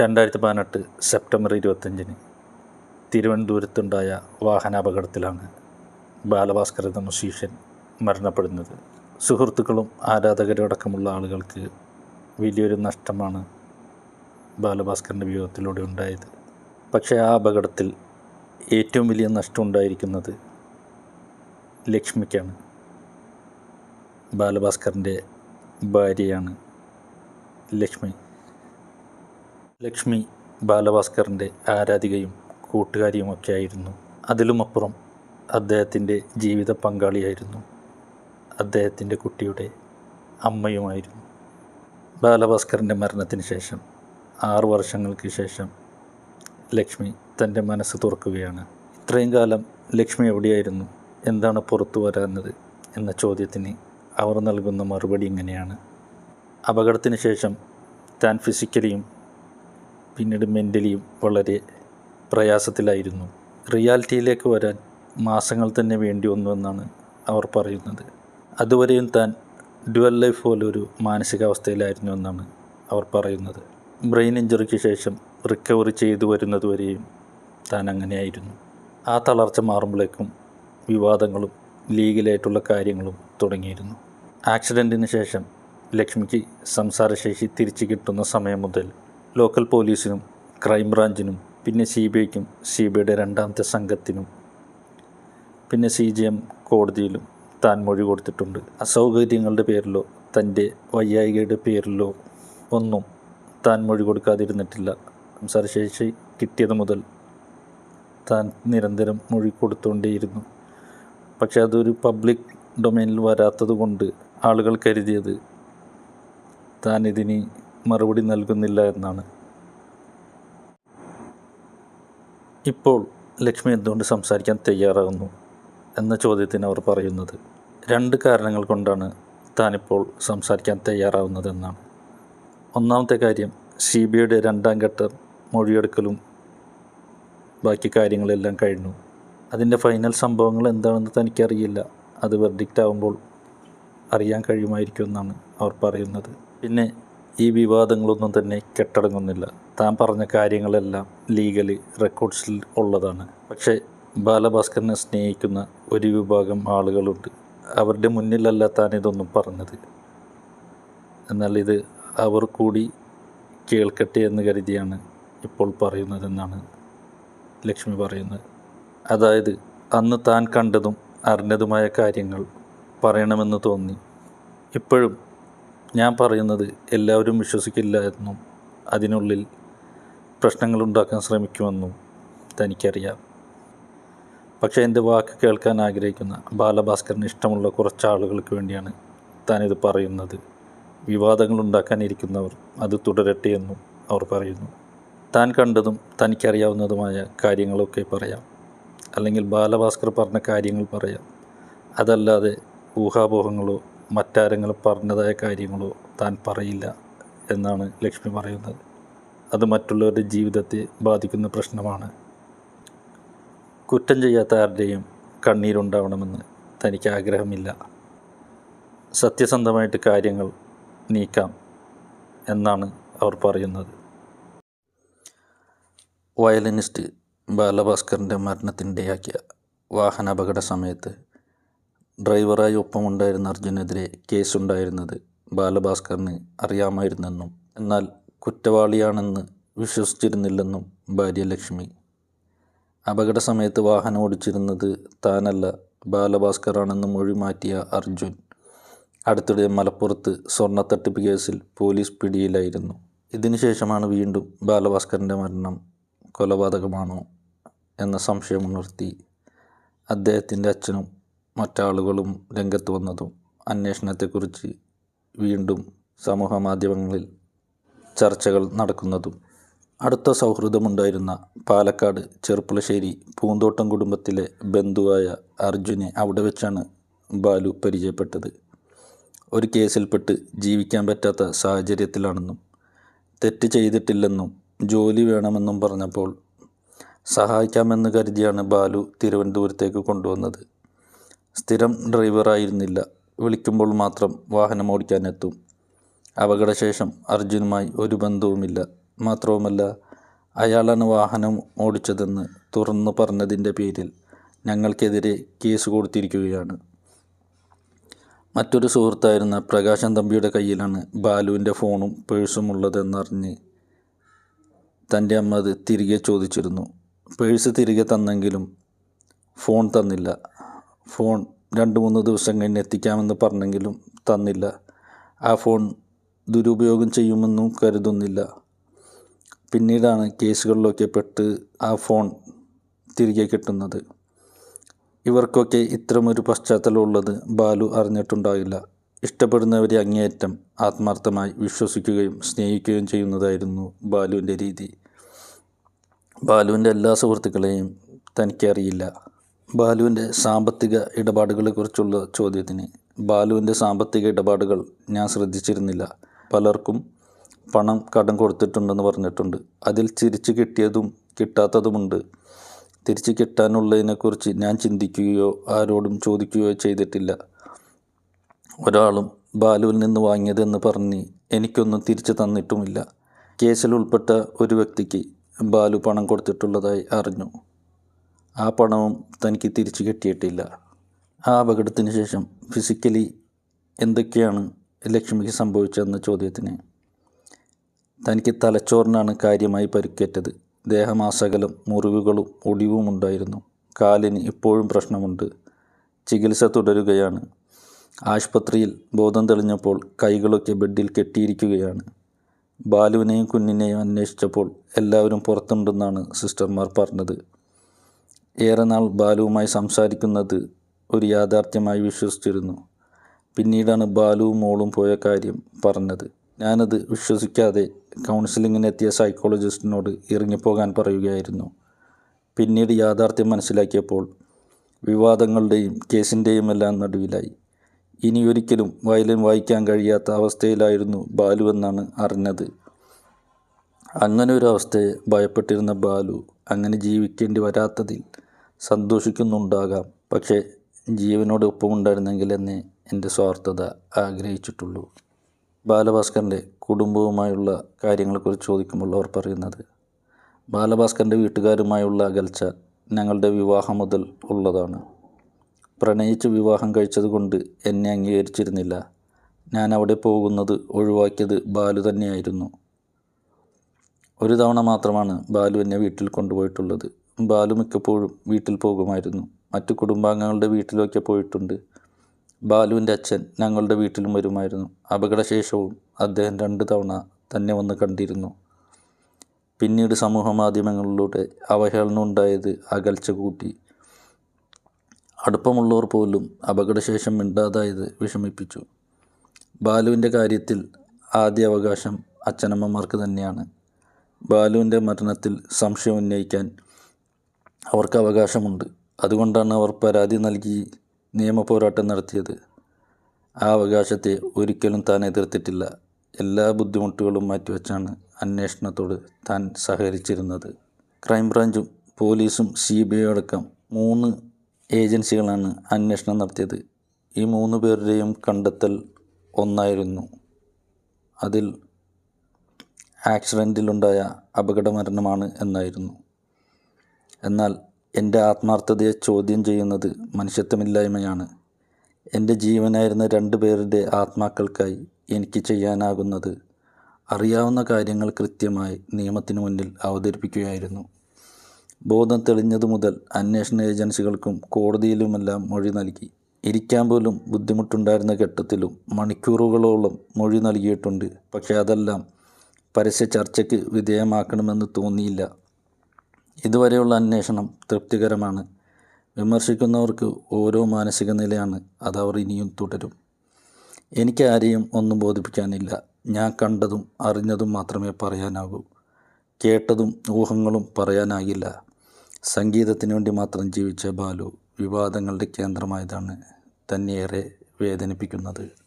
രണ്ടായിരത്തി പതിനെട്ട് സെപ്റ്റംബർ ഇരുപത്തഞ്ചിന് തിരുവനന്തപുരത്തുണ്ടായ വാഹനാപകടത്തിലാണ് ബാലഭാസ്കർ എന്ന മുസീഷ്യൻ മരണപ്പെടുന്നത്. സുഹൃത്തുക്കളും ആരാധകരും അടക്കമുള്ള ആളുകൾക്ക് വലിയൊരു നഷ്ടമാണ് ബാലഭാസ്കറിന്റെ വിയോഗത്തിലൂടെ ഉണ്ടായത്. പക്ഷേ ആ അപകടത്തിൽ ഏറ്റവും വലിയ നഷ്ടം ഉണ്ടായിരിക്കുന്നത് ലക്ഷ്മിക്കാണ്. ബാലഭാസ്കറിന്റെ ഭാര്യയാണ് ലക്ഷ്മി. ലക്ഷ്മി ബാലഭാസ്കറിന്റെ ആരാധികയും കൂട്ടുകാരിയുമൊക്കെ ആയിരുന്നു അതിലുമപ്പുറം അദ്ദേഹത്തിന്റെ ജീവിത പങ്കാളിയായിരുന്നു. അദ്ദേഹത്തിന്റെ കുട്ടിയുടെ അമ്മയുമായിരുന്നു. ബാലഭാസ്കറിന്റെ മരണത്തിന് ശേഷം ആറു വർഷങ്ങൾക്ക് ശേഷം ലക്ഷ്മി തന്റെ മനസ്സ് തുറക്കുകയാണ്. ഇത്രയും കാലം ലക്ഷ്മി എവിടെയായിരുന്നു? എന്താണ് പുറത്തു വരാഞ്ഞത് എന്ന ചോദ്യത്തിന് അവർ നൽകുന്ന മറുപടി ഇങ്ങനെയാണ്. അപകടത്തിന് ശേഷം താൻ ഫിസിക്കലിയും പിന്നീട് മെന്റലിയും വളരെ പ്രയാസത്തിലായിരുന്നു. റിയാലിറ്റിയിലേക്ക് വരാൻ മാസങ്ങൾ തന്നെ വേണ്ടി വന്നു എന്നാണ് അവർ പറയുന്നത്. അതുവരെയും താൻ ഡ്യുവൽ ലൈഫ് പോലൊരു മാനസികാവസ്ഥയിലായിരുന്നു എന്നാണ് അവർ പറയുന്നത്. ബ്രെയിൻ ഇഞ്ചറിക്ക് ശേഷം റിക്കവറി ചെയ്തു വരുന്നതുവരെയും താൻ അങ്ങനെയായിരുന്നു. ആ തളർച്ച മാറുമ്പോഴേക്കും വിവാദങ്ങളും ലീഗലായിട്ടുള്ള കാര്യങ്ങളും തുടങ്ങിയിരുന്നു. ആക്സിഡന്റിന് ശേഷം ലക്ഷ്മിക്ക് സംസാരശേഷി തിരിച്ചു കിട്ടുന്ന സമയം മുതൽ ലോക്കൽ പോലീസിനും ക്രൈംബ്രാഞ്ചിനും പിന്നെ സി ബി ഐക്കും സി ബി ഐയുടെ രണ്ടാമത്തെ സംഘത്തിനും പിന്നെ സി ജി എം കോടതിയിലും താൻ മൊഴി കൊടുത്തിട്ടുണ്ട്. അസൗകര്യങ്ങളുടെ പേരിലോ തന്റെ വയ്യായികയുടെ പേരിലോ ഒന്നും താൻ മൊഴി കൊടുക്കാതിരുന്നിട്ടില്ല. സംസാരശേഷി കിട്ടിയത് മുതൽ താൻ നിരന്തരം മൊഴി കൊടുത്തുകൊണ്ടേയിരുന്നു. പക്ഷെ അതൊരു പബ്ലിക് ഡൊമൈനിൽ വരാത്തത് കൊണ്ട് ആളുകൾ കരുതിയത് താൻ ഇതിന് മറുപടി നൽകുന്നില്ല എന്നാണ്. ഇപ്പോൾ ലക്ഷ്മി എന്തുകൊണ്ട് സംസാരിക്കാൻ തയ്യാറാകുന്നു എന്ന ചോദ്യത്തിന് അവർ പറയുന്നത് രണ്ട് കാരണങ്ങൾ കൊണ്ടാണ് താനിപ്പോൾ സംസാരിക്കാൻ തയ്യാറാവുന്നതെന്നാണ് ഒന്നാമത്തെ കാര്യം സി ബി ഐയുടെ രണ്ടാം ഘട്ട മൊഴിയെടുക്കലും ബാക്കി കാര്യങ്ങളെല്ലാം കഴിഞ്ഞു. അതിന്റെ ഫൈനൽ സംഭവങ്ങൾ എന്താണെന്ന് തനിക്കറിയില്ല. അത് വെർഡിക്റ്റ് ആവുമ്പോൾ അറിയാൻ കഴിയുമായിരിക്കും എന്നാണ് അവർ പറയുന്നത്. പിന്നെ ഈ വിവാദങ്ങളൊന്നും തന്നെ കെട്ടടങ്ങുന്നില്ല. താൻ പറഞ്ഞ കാര്യങ്ങളെല്ലാം ലീഗലി റെക്കോർഡ്സിൽ ഉള്ളതാണ്. പക്ഷേ ബാലഭാസ്കറിനെ സ്നേഹിക്കുന്ന ഒരു വിഭാഗം ആളുകളുണ്ട്. അവരുടെ മുന്നിലല്ല താൻ ഇതൊന്നും പറഞ്ഞത്. എന്നാൽ ഇത് അവർ കൂടി കേൾക്കട്ടെ എന്ന് കരുതിയാണ് ഇപ്പോൾ പറയുന്നതെന്നാണ് ലക്ഷ്മി പറയുന്നത്. അതായത് അന്ന് താൻ കണ്ടതും അറിഞ്ഞതുമായ കാര്യങ്ങൾ പറയണമെന്ന് തോന്നി. ഇപ്പോഴും ഞാൻ പറയുന്നത് എല്ലാവരും വിശ്വസിക്കില്ല എന്നും അതിനുള്ളിൽ പ്രശ്നങ്ങൾ ഉണ്ടാക്കാൻ ശ്രമിക്കുമെന്നും തനിക്കറിയാം. പക്ഷേ എന്റെ വാക്ക് കേൾക്കാൻ ആഗ്രഹിക്കുന്ന ബാലഭാസ്കറിന് ഇഷ്ടമുള്ള കുറച്ച് ആളുകൾക്ക് വേണ്ടിയാണ് താനിത് പറയുന്നത്. വിവാദങ്ങൾ ഉണ്ടാക്കാനിരിക്കുന്നവർ അത് തുടരട്ടെ എന്നും അവർ പറയുന്നു. താൻ കണ്ടതും തനിക്കറിയാവുന്നതുമായ കാര്യങ്ങളൊക്കെ പറയാം. അല്ലെങ്കിൽ ബാലഭാസ്കർ പറഞ്ഞ കാര്യങ്ങൾ പറയാം. അതല്ലാതെ ഊഹാപോഹങ്ങളോ മറ്റാരെങ്കിലും പറഞ്ഞതായ കാര്യങ്ങളോ താൻ പറയില്ല എന്നാണ് ലക്ഷ്മി പറയുന്നത്. അത് മറ്റുള്ളവരുടെ ജീവിതത്തെ ബാധിക്കുന്ന പ്രശ്നമാണ്. കുറ്റം ചെയ്യാത്ത ആരുടെയും കണ്ണീരുണ്ടാവണമെന്ന് തനിക്ക് ആഗ്രഹമില്ല. സത്യസന്ധമായിട്ട് കാര്യങ്ങൾ നീക്കാം എന്നാണ് അവർ പറയുന്നത്. വയലിനിസ്റ്റ് ബാലഭാസ്കറിന്റെ മരണത്തിനിടയാക്കിയ വാഹനാപകട സമയത്ത് ഡ്രൈവറായി ഒപ്പമുണ്ടായിരുന്ന അർജുനെതിരെ കേസുണ്ടായിരുന്നത് ബാലഭാസ്കറിന് അറിയാമായിരുന്നെന്നും എന്നാൽ കുറ്റവാളിയാണെന്ന് വിശ്വസിച്ചിരുന്നില്ലെന്നും ഭാര്യ ലക്ഷ്മി. അപകട സമയത്ത് വാഹനം ഓടിച്ചിരുന്നത് താനല്ല ബാലഭാസ്കറാണെന്ന് മൊഴി മാറ്റിയ അർജുൻ. അടുത്തിടെ മലപ്പുറത്ത് സ്വർണത്തട്ടിപ്പ് കേസിൽ പോലീസ് പിടിയിലായിരുന്നു. ഇതിനുശേഷമാണ് വീണ്ടും ബാലഭാസ്കറിന്റെ മരണം കൊലപാതകമാണോ എന്ന സംശയമുണർത്തി അദ്ദേഹത്തിന്റെ അച്ഛനും മറ്റാളുകളും രംഗത്ത് വന്നതും അന്വേഷണത്തെക്കുറിച്ച് വീണ്ടും സമൂഹ മാധ്യമങ്ങളിൽ ചർച്ചകൾ നടക്കുന്നതും. അടുത്ത സൗഹൃദമുണ്ടായിരുന്ന പാലക്കാട് ചെറുപ്പുളശ്ശേരി പൂന്തോട്ടം കുടുംബത്തിലെ ബന്ധുവായ അർജുനെ അവിടെ വെച്ചാണ് ബാലു പരിചയപ്പെട്ടത്. ഒരു കേസിൽപ്പെട്ട് ജീവിക്കാൻ പറ്റാത്ത സാഹചര്യത്തിലാണെന്നും തെറ്റ് ചെയ്തിട്ടില്ലെന്നും ജോലി വേണമെന്നും പറഞ്ഞപ്പോൾ സഹായിക്കാമെന്ന് കരുതിയാണ് ബാലു തിരുവനന്തപുരത്തേക്ക് കൊണ്ടുവന്നത്. സ്ഥിരം ഡ്രൈവറായിരുന്നില്ല. വിളിക്കുമ്പോൾ മാത്രം വാഹനം ഓടിക്കാനെത്തും അപകടശേഷം അർജുനുമായി ഒരു ബന്ധവുമില്ല. മാത്രവുമല്ല അയാളാണ് വാഹനം ഓടിച്ചതെന്ന് തുറന്നു പറഞ്ഞതിന്റെ പേരിൽ ഞങ്ങൾക്കെതിരെ കേസ് കൊടുത്തിരിക്കുകയാണ്. മറ്റൊരു സുഹൃത്തായിരുന്ന പ്രകാശൻ തമ്പിയുടെ കയ്യിലാണ് ബാലുവിന്റെ ഫോണും പേഴ്സും ഉള്ളതെന്നറിഞ്ഞ് തന്റെ അമ്മ അത് തിരികെ ചോദിച്ചിരുന്നു. പേഴ്സ് തിരികെ തന്നെങ്കിലും ഫോൺ തന്നില്ല. ഫോൺ രണ്ട് മൂന്ന് ദിവസം കഴിഞ്ഞ് എത്തിക്കാമെന്ന് പറഞ്ഞെങ്കിലും തന്നില്ല. ആ ഫോൺ ദുരുപയോഗം ചെയ്യുമെന്നും കരുതുന്നില്ല. പിന്നീടാണ് കേസുകളിലൊക്കെ പെട്ട് ആ ഫോൺ തിരികെ കിട്ടുന്നത്. ഇവർക്കൊക്കെ ഇത്തരമൊരു പശ്ചാത്തലമുള്ളത് ബാലു അറിഞ്ഞിട്ടുണ്ടാകില്ല ഇഷ്ടപ്പെടുന്നവരെ അങ്ങേയറ്റം ആത്മാർത്ഥമായി വിശ്വസിക്കുകയും സ്നേഹിക്കുകയും ചെയ്യുന്നതായിരുന്നു ബാലുവിന്റെ രീതി. ബാലുവിന്റെ എല്ലാ സുഹൃത്തുക്കളെയും തനിക്കറിയില്ല. ബാലുവിന്റെ സാമ്പത്തിക ഇടപാടുകളെക്കുറിച്ചുള്ള ചോദ്യത്തിന് ബാലുവിന്റെ സാമ്പത്തിക ഇടപാടുകൾ ഞാൻ ശ്രദ്ധിച്ചിരുന്നില്ല. പലർക്കും പണം കടം കൊടുത്തിട്ടുണ്ടെന്ന് പറഞ്ഞിട്ടുണ്ട്. അതിൽ തിരിച്ചു കിട്ടിയതും കിട്ടാത്തതുമുണ്ട്. തിരിച്ചു കിട്ടാനുള്ളതിനെക്കുറിച്ച് ഞാൻ ചിന്തിക്കുകയോ ആരോടും ചോദിക്കുകയോ ചെയ്തിട്ടില്ല. ഒരാളും ബാലുവിൽ നിന്ന് വാങ്ങിയതെന്ന് പറഞ്ഞ് എനിക്കൊന്നും തിരിച്ചു തന്നിട്ടുമില്ല. കേസിൽ ഉൾപ്പെട്ട ഒരു വ്യക്തിക്ക് ബാലു പണം കൊടുത്തിട്ടുള്ളതായി അറിഞ്ഞു. ആ പണവും തനിക്ക് തിരിച്ചു കിട്ടിയിട്ടില്ല. ആ അപകടത്തിന് ശേഷം ഫിസിക്കലി എന്തൊക്കെയാണ് ലക്ഷ്മിക്ക് സംഭവിച്ചതെന്ന ചോദ്യത്തിന് തനിക്ക് തലച്ചോറിനാണ് കാര്യമായി പരിക്കേറ്റത്. ദേഹമാസകലം മുറിവുകളും ഒടിവും ഉണ്ടായിരുന്നു. കാലിന് ഇപ്പോഴും പ്രശ്നമുണ്ട്. ചികിത്സ തുടരുകയാണ്. ആശുപത്രിയിൽ ബോധം തെളിഞ്ഞപ്പോൾ കൈകളൊക്കെ ബെഡിൽ കെട്ടിയിരിക്കുകയാണ്. ബാലുവിനെയും കുഞ്ഞിനെയും അന്വേഷിച്ചപ്പോൾ എല്ലാവരും പുറത്തുണ്ടെന്നാണ് സിസ്റ്റർമാർ പറഞ്ഞത്. ഏറെ നാൾ ബാലുവുമായി സംസാരിക്കുന്നത് ഒരു യാഥാർത്ഥ്യമായി വിശ്വസിച്ചിരുന്നു. പിന്നീടാണ് ബാലുവും മോളും പോയ കാര്യം പറഞ്ഞത്. ഞാനത് വിശ്വസിക്കാതെ കൗൺസിലിങ്ങിനെത്തിയ സൈക്കോളജിസ്റ്റിനോട് ഇറങ്ങിപ്പോകാൻ പറയുകയായിരുന്നു. പിന്നീട് യാഥാർത്ഥ്യം മനസ്സിലാക്കിയപ്പോൾ വിവാദങ്ങളുടെയും കേസിന്റെയും എല്ലാം നടുവിലായി. ഇനി ഒരിക്കലും വയലിൻ വായിക്കാൻ കഴിയാത്ത അവസ്ഥയിലായിരുന്നു ബാലു എന്നാണ് അറിഞ്ഞത്. അങ്ങനെ ഒരു അവസ്ഥയെ ഭയപ്പെട്ടിരുന്ന ബാലു അങ്ങനെ ജീവിക്കേണ്ടി വരാത്തതിൽ സന്തോഷിക്കുന്നുണ്ടാകാം. പക്ഷേ ജീവനോട് ഒപ്പമുണ്ടായിരുന്നെങ്കിൽ എന്നേ എന്റെ സ്വാർത്ഥത ആഗ്രഹിച്ചിട്ടുള്ളൂ. ബാലഭാസ്കറിന്റെ കുടുംബവുമായുള്ള കാര്യങ്ങളെക്കുറിച്ച് ചോദിക്കുമ്പോൾ അവർ പറയുന്നത് ബാലഭാസ്കറിന്റെ വീട്ടുകാരുമായുള്ള അകൽച്ച ഞങ്ങളുടെ വിവാഹം മുതൽ ഉള്ളതാണ്. പ്രണയിച്ച് വിവാഹം കഴിച്ചതുകൊണ്ട് എന്നെ അംഗീകരിച്ചിരുന്നില്ല. ഞാൻ അവിടെ പോകുന്നത് ഒഴിവാക്കിയത് ബാലു തന്നെയായിരുന്നു. ഒരു തവണ മാത്രമാണ് ബാലു എന്നെ വീട്ടിൽ കൊണ്ടുപോയിട്ടുള്ളത്. ബാലു മിക്കപ്പോഴും വീട്ടിൽ പോകുമായിരുന്നു. മറ്റു കുടുംബാംഗങ്ങളുടെ വീട്ടിലൊക്കെ പോയിട്ടുണ്ട്. ബാലുവിന്റെ അച്ഛൻ ഞങ്ങളുടെ വീട്ടിലും വരുമായിരുന്നു. അപകടശേഷവും അദ്ദേഹം രണ്ട് തവണ തന്നെ വന്ന് കണ്ടിരുന്നു. പിന്നീട് സമൂഹ മാധ്യമങ്ങളിലൂടെ അവഹേളനം ഉണ്ടായത് അകൽച്ച കൂട്ടി. അടുപ്പമുള്ളവർ പോലും അപകടശേഷം മിണ്ടാതായത് വിഷമിപ്പിച്ചു. ബാലുവിന്റെ കാര്യത്തിൽ ആദ്യ അവകാശം അച്ഛനമ്മമാർക്ക് തന്നെയാണ്. ബാലുവിന്റെ മരണത്തിൽ സംശയം ഉന്നയിക്കാൻ അവർക്ക് അവകാശമുണ്ട്. അതുകൊണ്ടാണ് അവർ പരാതി നൽകി നിയമപോരാട്ടം നടത്തിയത്. ആ അവകാശത്തെ ഒരിക്കലും താൻ എതിർത്തിട്ടില്ല. എല്ലാ ബുദ്ധിമുട്ടുകളും മാറ്റിവെച്ചാണ് അന്വേഷണത്തോട് താൻ സഹകരിച്ചിരുന്നത്. ക്രൈംബ്രാഞ്ചും പോലീസും സി ബി ഐ അടക്കം മൂന്ന് ഏജൻസികളാണ് അന്വേഷണം നടത്തിയത്. ഈ മൂന്ന് പേരുടെയും കണ്ടെത്തൽ ഒന്നായിരുന്നു. അതിൽ ആക്സിഡന്റിലുണ്ടായ അപകട മരണമാണ് എന്നായിരുന്നു. എന്നാൽ എന്റെ ആത്മാർത്ഥതയെ ചോദ്യം ചെയ്യുന്നത് മനുഷ്യത്വമില്ലായ്മയാണ്. എന്റെ ജീവനായിരുന്ന രണ്ട് പേരുടെ ആത്മാക്കൾക്കായി എനിക്ക് ചെയ്യാനാകുന്നത് അറിയാവുന്ന കാര്യങ്ങൾ കൃത്യമായി നിയമത്തിനു മുന്നിൽ അവതരിപ്പിക്കുകയായിരുന്നു. ബോധം തെളിഞ്ഞതു മുതൽ അന്വേഷണ ഏജൻസികൾക്കും കോടതിയിലുമെല്ലാം മൊഴി നൽകി. ഇരിക്കാൻ പോലും ബുദ്ധിമുട്ടുണ്ടായിരുന്ന ഘട്ടത്തിലും മണിക്കൂറുകളോളം മൊഴി നൽകിയിട്ടുണ്ട്. പക്ഷേ അതെല്ലാം പരസ്യ ചർച്ചയ്ക്ക് വിധേയമാക്കണമെന്ന് തോന്നിയില്ല. ഇതുവരെയുള്ള അന്വേഷണം തൃപ്തികരമാണ്. വിമർശിക്കുന്നവർക്ക് ഓരോ മാനസിക നിലയാണ് അതവർ ഇനിയും തുടരും. എനിക്ക് ആരെയും ഒന്നും ബോധിപ്പിക്കാനില്ല. ഞാൻ കണ്ടതും അറിഞ്ഞതും മാത്രമേ പറയാനാകൂ. കേട്ടതും ഊഹങ്ങളും പറയാനാകില്ല. സംഗീതത്തിന് വേണ്ടി മാത്രം ജീവിച്ച ബാലു വിവാദങ്ങളുടെ കേന്ദ്രമായതാണ് തന്നെയേറെ വേദനിപ്പിക്കുന്നത്.